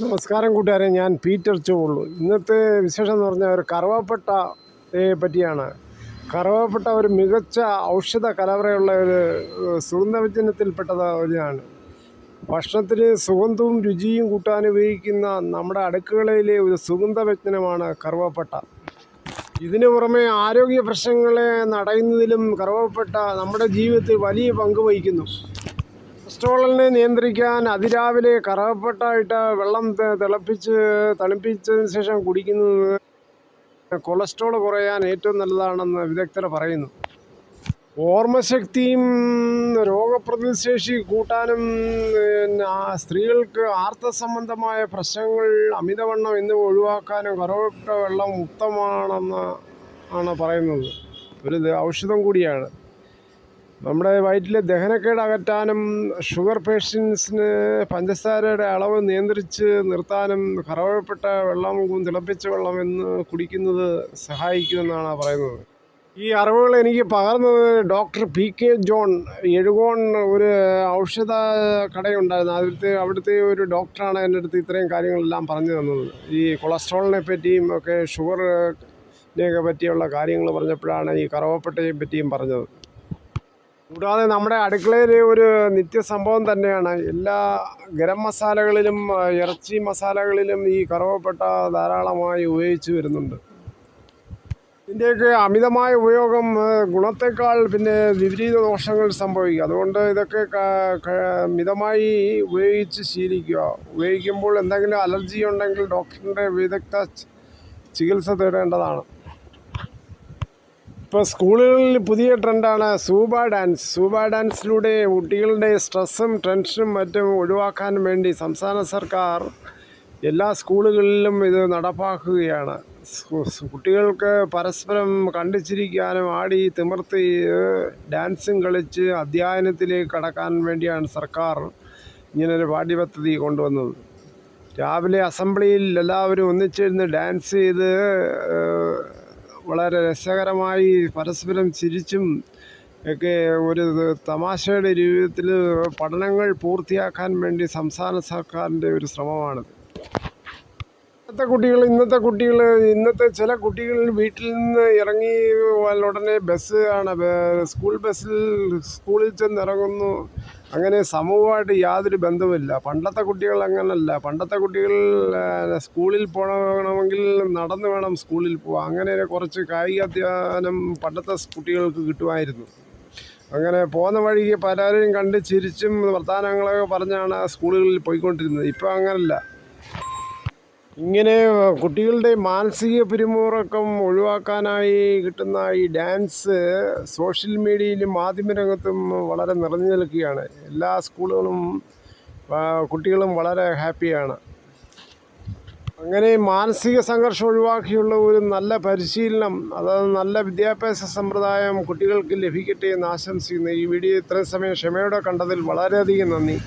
നമസ്കാരം കൂട്ടുകാരെ ഞാൻ പീറ്റർ ചോളു. ഇന്നത്തെ വിശേഷം എന്ന് പറഞ്ഞാൽ ഒരു കറുവപ്പെട്ടയെ പറ്റിയാണ്. കറുവപ്പെട്ട ഒരു മികച്ച ഔഷധ കലവറയുള്ള ഒരു സുഗന്ധവ്യജനത്തിൽപ്പെട്ടത് ഒരാണ് ഭക്ഷണത്തിന് സുഗന്ധവും രുചിയും കൂട്ടാൻ ഉപയോഗിക്കുന്ന നമ്മുടെ അടുക്കളയിലെ ഒരു സുഗന്ധവ്യഞ്ജനമാണ് കറുവപ്പെട്ട. ഇതിനു പുറമെ ആരോഗ്യ പ്രശ്നങ്ങളെ നടയുന്നതിലും കറുവപ്പെട്ട നമ്മുടെ ജീവിതത്തിൽ വലിയ പങ്ക് വഹിക്കുന്നു. കൊളസ്ട്രോളിനെ നിയന്ത്രിക്കാൻ അതിരാവിലെ കറവപ്പെട്ടായിട്ട് വെള്ളം തിളപ്പിച്ച് തണുപ്പിച്ചതിന് ശേഷം കുടിക്കുന്നത് കൊളസ്ട്രോൾ കുറയാൻ ഏറ്റവും നല്ലതാണെന്ന് വിദഗ്ധർ പറയുന്നു. ഓർമ്മശക്തിയും രോഗപ്രതിശേഷി കൂട്ടാനും സ്ത്രീകൾക്ക് ആർത്തസംബന്ധമായ പ്രശ്നങ്ങൾ അമിതവണ്ണം എന്നിവ ഒഴിവാക്കാനും കറവട്ട വെള്ളം ഉത്തമാണെന്ന് ആണ് പറയുന്നത്. ഒരു ഔഷധം കൂടിയാണ്. നമ്മുടെ വയറ്റിലെ ദഹനക്കേട് അകറ്റാനും ഷുഗർ പേഷ്യൻസിന് പഞ്ചസാരയുടെ അളവ് നിയന്ത്രിച്ച് നിർത്താനും കറവപ്പെട്ട വെള്ളം തിളപ്പിച്ച വെള്ളം എന്ന് കുടിക്കുന്നത് സഹായിക്കുമെന്നാണ് പറയുന്നത്. ഈ അറിവുകൾ എനിക്ക് പകർന്നത് doctor P K John Ezhukone ഒരു ഔഷധ കടയുണ്ടായിരുന്നു. അവിടുത്തെ അവിടുത്തെ ഒരു ഡോക്ടറാണ് എന്റെ അടുത്ത് ഇത്രയും കാര്യങ്ങളെല്ലാം പറഞ്ഞു തന്നത്. ഈ കൊളസ്ട്രോളിനെ പറ്റിയും ഒക്കെ ഷുഗറിനെയൊക്കെ പറ്റിയുള്ള കാര്യങ്ങൾ പറഞ്ഞപ്പോഴാണ് ഈ കറവപ്പട്ടയെ പറ്റിയും പറഞ്ഞത്. കൂടാതെ നമ്മുടെ അടുക്കളയിൽ ഒരു നിത്യസംഭവം തന്നെയാണ്. എല്ലാ ഗരം മസാലകളിലും ഇറച്ചി മസാലകളിലും ഈ കറവപ്പെട്ട ധാരാളമായി ഉപയോഗിച്ചു വരുന്നുണ്ട്. ഇതിന്റെയൊക്കെ അമിതമായ ഉപയോഗം ഗുണത്തേക്കാൾ പിന്നെ വിപരീത ദോഷങ്ങൾ സംഭവിക്കും. അതുകൊണ്ട് ഇതൊക്കെ മിതമായി ഉപയോഗിച്ച് ശീലിക്കുക. ഉപയോഗിക്കുമ്പോൾ എന്തെങ്കിലും അലർജി ഉണ്ടെങ്കിൽ ഡോക്ടറിന്റെ വിദഗ്ധ ചികിത്സ തേടേണ്ടതാണ്. ഇപ്പോൾ സ്കൂളുകളിൽ പുതിയ ട്രെൻഡാണ് സൂബ ഡാൻസ്. സൂബ ഡാൻസിലൂടെ കുട്ടികളുടെ സ്ട്രെസ്സും ടെൻഷനും മറ്റും ഒഴിവാക്കാൻ വേണ്ടി സംസ്ഥാന സർക്കാർ എല്ലാ സ്കൂളുകളിലും ഇത് നടപ്പാക്കുകയാണ്. കുട്ടികൾക്ക് പരസ്പരം കണ്ടിച്ചിരിക്കാനും ആടി തിമിർത്തി ഡാൻസും കളിച്ച് അധ്യയനത്തിലേക്ക് കടക്കാൻ വേണ്ടിയാണ് സർക്കാർ ഇങ്ങനൊരു പാഠ്യപദ്ധതി കൊണ്ടുവന്നത്. രാവിലെ അസംബ്ലിയിൽ എല്ലാവരും ഒന്നിച്ചിരുന്ന് ഡാൻസ് ചെയ്ത് വളരെ രസകരമായി പരസ്പരം ചിരിച്ചും ഒക്കെ ഒരു തമാശയുടെ രൂപത്തിൽ പഠനങ്ങൾ പൂർത്തിയാക്കാൻ വേണ്ടി സംസ്ഥാന സർക്കാരിന്റെ ഒരു ശ്രമമാണിത്. ഇന്നത്തെ കുട്ടികൾ ഇന്നത്തെ കുട്ടികൾ ഇന്നത്തെ ചില കുട്ടികൾ വീട്ടിൽ നിന്ന് ഇറങ്ങി ഉടനെ ബസ് ആണ്. സ്കൂൾ ബസ്സിൽ സ്കൂളിൽ ചെന്ന് ഇറങ്ങുന്നു അങ്ങനെ സമൂഹമായിട്ട് യാതൊരു ബന്ധവുമില്ല. പണ്ടത്തെ കുട്ടികൾ അങ്ങനല്ല. പണ്ടത്തെ കുട്ടികൾ സ്കൂളിൽ പോകണമെങ്കിൽ നടന്ന് വേണം സ്കൂളിൽ പോകാൻ അങ്ങനെ കുറച്ച് കായിക അധ്യയനം പണ്ടത്തെ കുട്ടികൾക്ക് കിട്ടുമായിരുന്നു. അങ്ങനെ പോകുന്ന വഴിക്ക് പലരെയും കണ്ട് ചിരിച്ചും വർത്തമാനങ്ങളൊക്കെ പറഞ്ഞാണ് സ്കൂളുകളിൽ പോയിക്കൊണ്ടിരുന്നത്. ഇപ്പോൾ അങ്ങനല്ല. ഇങ്ങനെ കുട്ടികളുടെ മാനസിക പിരിമുറക്കം ഒഴിവാക്കാനായി കിട്ടുന്ന ഈ ഡാൻസ് സോഷ്യൽ മീഡിയയിലും മാധ്യമരംഗത്തും വളരെ നിറഞ്ഞു നിൽക്കുകയാണ്. എല്ലാ സ്കൂളുകളും കുട്ടികളും വളരെ ഹാപ്പിയാണ്. അങ്ങനെ മാനസിക സംഘർഷം ഒഴിവാക്കിയുള്ള ഒരു നല്ല പരിശീലനം അതായത് നല്ല വിദ്യാഭ്യാസ സമ്പ്രദായം കുട്ടികൾക്ക് ലഭിക്കട്ടെ എന്ന് ആശംസിക്കുന്നു. ഈ വീഡിയോ ഇത്രയും സമയം ക്ഷമയോടെ കണ്ടതിൽ വളരെയധികം നന്ദി.